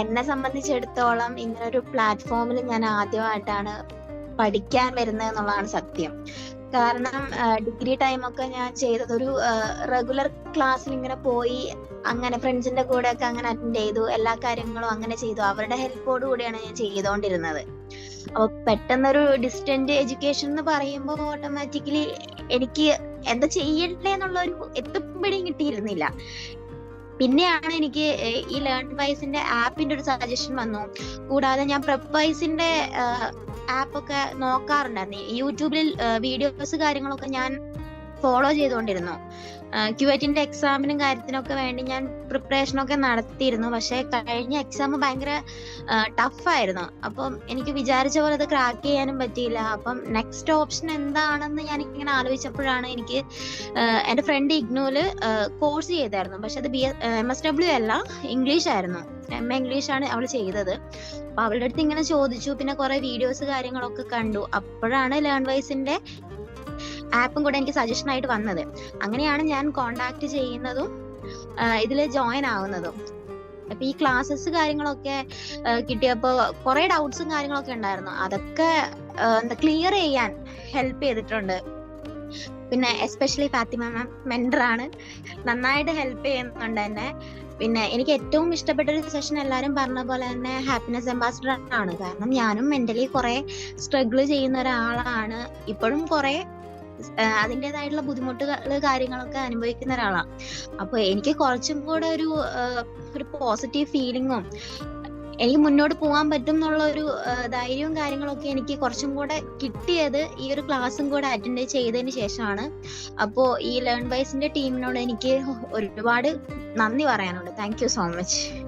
എന്നെ സംബന്ധിച്ചിടത്തോളം ഇങ്ങനൊരു പ്ലാറ്റ്ഫോമിൽ ഞാൻ ആദ്യമായിട്ടാണ് പഠിക്കാൻ വരുന്നത് എന്നുള്ളതാണ് സത്യം. കാരണം ഡിഗ്രി ടൈമൊക്കെ ഞാൻ ചെയ്തത് ഒരു റെഗുലർ ക്ലാസ്സിൽ ഇങ്ങനെ പോയി അങ്ങനെ ഫ്രണ്ട്സിന്റെ കൂടെ ഒക്കെ അങ്ങനെ അറ്റൻഡ് ചെയ്തു എല്ലാ കാര്യങ്ങളും അങ്ങനെ ചെയ്തു. അവരുടെ ഹെൽപ്പോട് കൂടിയാണ് ഞാൻ ചെയ്തുകൊണ്ടിരുന്നത് അപ്പൊ പെട്ടെന്നൊരു ഡിസ്റ്റന്റ് എഡ്യൂക്കേഷൻ എന്ന് പറയുമ്പോൾ ഓട്ടോമാറ്റിക്കലി എനിക്ക് എന്താ ചെയ്യണ്ടേ എന്നുള്ള ഒരു എത്തുപിടിയും കിട്ടിയിരുന്നില്ല. പിന്നെയാണ് എനിക്ക് ഈ ലേൺ വൈസിന്റെ ആപ്പിന്റെ ഒരു സജഷൻ വന്നു. കൂടാതെ ഞാൻ പ്രെപ്പ് വൈസിന്റെ ആപ്പ് ഒക്കെ നോക്കാറുണ്ടായിരുന്നു. യൂട്യൂബിൽ വീഡിയോസ് കാര്യങ്ങളൊക്കെ ഞാൻ ഫോളോ ചെയ്തുകൊണ്ടിരുന്നു. ക്യുവറ്റിന്റെ എക്സാമിനും കാര്യത്തിനൊക്കെ വേണ്ടി ഞാൻ പ്രിപ്പറേഷനൊക്കെ നടത്തിയിരുന്നു. പക്ഷെ കഴിഞ്ഞ എക്സാം ഭയങ്കര ടഫായിരുന്നു അപ്പം എനിക്ക് വിചാരിച്ച പോലെ അത് ക്രാക്ക് ചെയ്യാനും പറ്റിയില്ല. അപ്പം നെക്സ്റ്റ് ഓപ്ഷൻ എന്താണെന്ന് ഞാൻ ഇങ്ങനെ ആലോചിച്ചപ്പോഴാണ് എനിക്ക് എന്റെ ഫ്രണ്ട് ഇഗ്നോൽ കോഴ്സ് ചെയ്തായിരുന്നു. പക്ഷെ അത് ബി എം എസ് ഡബ്ല്യു അല്ല ഇംഗ്ലീഷ് ആയിരുന്നു. എം എ ഇംഗ്ലീഷ് ആണ് അവൾ ചെയ്തത്. അപ്പൊ അവളുടെ അടുത്ത് ഇങ്ങനെ ചോദിച്ചു. പിന്നെ കുറെ വീഡിയോസ് കാര്യങ്ങളൊക്കെ കണ്ടു. അപ്പോഴാണ് ലേൺ വൈസിന്റെ ആപ്പും കൂടെ എനിക്ക് സജഷൻ ആയിട്ട് വന്നത്. അങ്ങനെയാണ് ഞാൻ കോണ്ടാക്ട് ചെയ്യുന്നതും ഇതിൽ ജോയിൻ ആവുന്നതും. അപ്പൊ ഈ ക്ലാസ്സസ് കാര്യങ്ങളൊക്കെ കിട്ടിയപ്പോ കുറെ ഡൗട്ട്സും കാര്യങ്ങളൊക്കെ ഉണ്ടായിരുന്നു. അതൊക്കെ എന്താ ക്ലിയർ ചെയ്യാൻ ഹെൽപ്പ് ചെയ്തിട്ടുണ്ട്. പിന്നെ എസ്പെഷ്യലി ഫാത്തിമ മാം മെന്ററാണ് നന്നായിട്ട് ഹെൽപ്പ് ചെയ്യുന്നുണ്ട് എന്നെ. പിന്നെ എനിക്ക് ഏറ്റവും ഇഷ്ടപ്പെട്ട ഒരു സെഷൻ എല്ലാവരും പറഞ്ഞ പോലെ തന്നെ ഹാപ്പിനെസ് അംബാസിഡർ ആണ്. കാരണം ഞാനും മെന്റലി കുറെ സ്ട്രഗിൾ ചെയ്യുന്ന ഒരാളാണ്. ഇപ്പോഴും കുറെ അതിന്റെതായിട്ടുള്ള ബുദ്ധിമുട്ടുകൾ കാര്യങ്ങളൊക്കെ അനുഭവിക്കുന്ന ഒരാളാണ് അപ്പൊ എനിക്ക് കുറച്ചും കൂടെ ഒരു ഒരു പോസിറ്റീവ് ഫീലിങ്ങും എനിക്ക് മുന്നോട്ട് പോകാൻ പറ്റും എന്നുള്ള ഒരു ധൈര്യവും കാര്യങ്ങളൊക്കെ എനിക്ക് കുറച്ചും കൂടെ കിട്ടിയത് ഈ ഒരു ക്ലാസ്സും കൂടെ അറ്റൻഡ് ചെയ്തതിന് ശേഷമാണ്. അപ്പോൾ ഈ ലേൺ വൈസിന്റെ ടീമിനോട് എനിക്ക് ഒരുപാട് നന്ദി പറയാനുണ്ട്. Thank you so much